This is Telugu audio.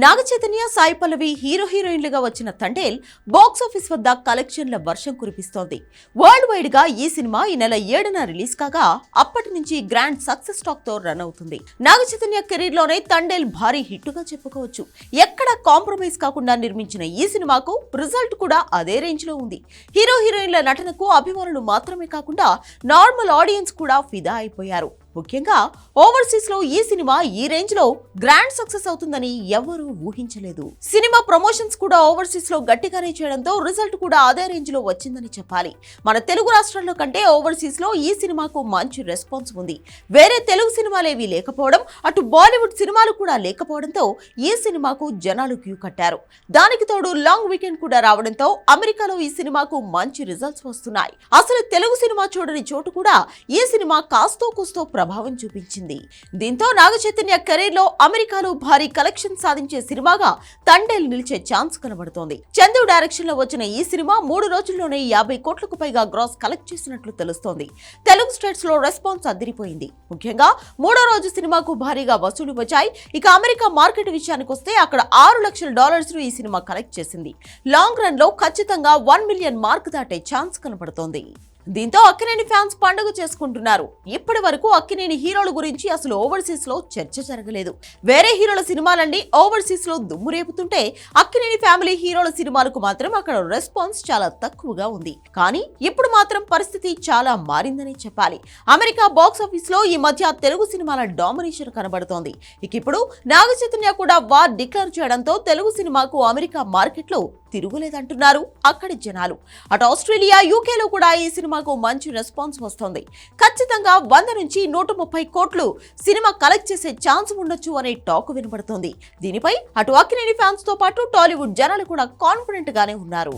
నాగచైతన్య సాయి పల్లవి హీరో హీరోయిన్లుగా వచ్చిన తండేల్ బాక్స్ ఆఫీస్ వద్ద కలెక్షన్ల వర్షం కురిపిస్తోంది. వరల్డ్ వైడ్గా ఈ సినిమా ఈ నెల ఏడున రిలీజ్ కాగా అప్పటి నుంచి గ్రాండ్ సక్సెస్ టాక్తో రన్ అవుతుంది. నాగచైతన్య కెరీర్లోనే తండేల్ భారీ హిట్టుగా చెప్పుకోవచ్చు. ఎక్కడ కాంప్రమైజ్ కాకుండా నిర్మించిన ఈ సినిమాకు రిజల్ట్ కూడా అదే రేంజ్లో ఉంది. హీరో హీరోయిన్ల నటనకు అభిమానులు మాత్రమే కాకుండా నార్మల్ ఆడియన్స్ కూడా ఫిదా అయిపోయారు. ముఖ్యంగా ఓవర్సీస్లో ఈ సినిమా ఈ రేంజ్లో గ్రాండ్ సక్సెస్ అవుతుందని ఎవరూ ఊహించలేదు. సినిమా ప్రమోషన్స్ కూడా ఓవర్సీస్లో గట్టిగానే చేయడంతో రిజల్ట్ కూడా అదే రేంజ్లో వచ్చిందని చెప్పాలి. మన తెలుగు రాష్ట్రాల్లో కంటే ఓవర్సీస్లో ఈ సినిమాకు మంచి రెస్పాన్స్ ఉంది. వేరే తెలుగు సినిమాలేవి లేకపోవడం అటు బాలీవుడ్ సినిమాలు కూడా లేకపోవడంతో ఈ సినిమాకు జనాలు క్యూ కట్టారు. దానికి తోడు లాంగ్ వీకెండ్ కూడా రావడంతో అమెరికాలో ఈ సినిమాకు మంచి రిజల్ట్స్ వస్తున్నాయి. అసలు తెలుగు సినిమా చూడని చోటు కూడా ఈ సినిమా కాస్తో కూస్తో ప్రభావం చూపించింది. దీంతో నాగ చైతన్య కెరీర్లో అమెరికాలో భారీ కలెక్షన్ సాధించే సినిమాగా తండేల్ నిలిచే ఛాన్స్ కనబడుతోంది. చందు డైరెక్షన్లో వచ్చిన ఈ సినిమా మూడు రోజుల్లోనే యాభై కోట్లకు పైగా గ్రాస్ కలెక్ట్ చేసినట్లు తెలుస్తోంది. తెలుగు స్టేట్స్లో రెస్పాన్స్ అదిరిపోయింది. ముఖ్యంగా మూడో రోజు సినిమాకు భారీగా వసూలు వచ్చాయి. ఇక అమెరికా మార్కెట్ విషయానికి వస్తే అక్కడ ఆరు లక్షల డాలర్స్ ఈ సినిమా కలెక్ట్ చేసింది. లాంగ్ రన్లో ఖచ్చితంగా వన్ మిలియన్ మార్క్ దాటే ఛాన్స్ కనబడుతోంది. దీంతో అక్కినేని ఫ్యాన్స్ పండుగ చేసుకుంటున్నారు. ఇప్పటి వరకు అక్కినేని హీరోల గురించి అసలు ఓవర్సీస్లో చర్చ జరగలేదు. వేరే హీరోల సినిమాలన్నీ ఓవర్సీస్లో దుమ్ము రేపుతుంటే అక్కినేని ఫ్యామిలీ హీరోల సినిమాలకు మాత్రం అక్కడ రెస్పాన్స్ చాలా తక్కువగా ఉంది. కానీ ఇప్పుడు మాత్రం పరిస్థితి చాలా మారిందని చెప్పాలి. అమెరికా బాక్స్ ఆఫీస్లో ఈ మధ్య తెలుగు సినిమాల డామినేషన్ కనబడుతోంది. ఇక ఇప్పుడు నాగ చైతన్య కూడా వార్ డిక్లేర్ చేయడంతో తెలుగు సినిమాకు అమెరికా మార్కెట్లో తిరుగులేదంటున్నారు అక్కడి జనాలు. అటు ఆస్ట్రేలియా యూకేలో కూడా ఈ సినిమాకు మంచి రెస్పాన్స్ వస్తోంది. ఖచ్చితంగా వంద నుంచి నూట ముప్పై కోట్లు సినిమా కలెక్ట్ చేసే ఛాన్స్ ఉండొచ్చు అనే టాక్ వినబడుతోంది దీనిపై అటు అక్కినేని ఫ్యాన్స్తో పాటు టాలీవుడ్ జనాలు కూడా కాన్ఫిడెంట్ గానే ఉన్నారు.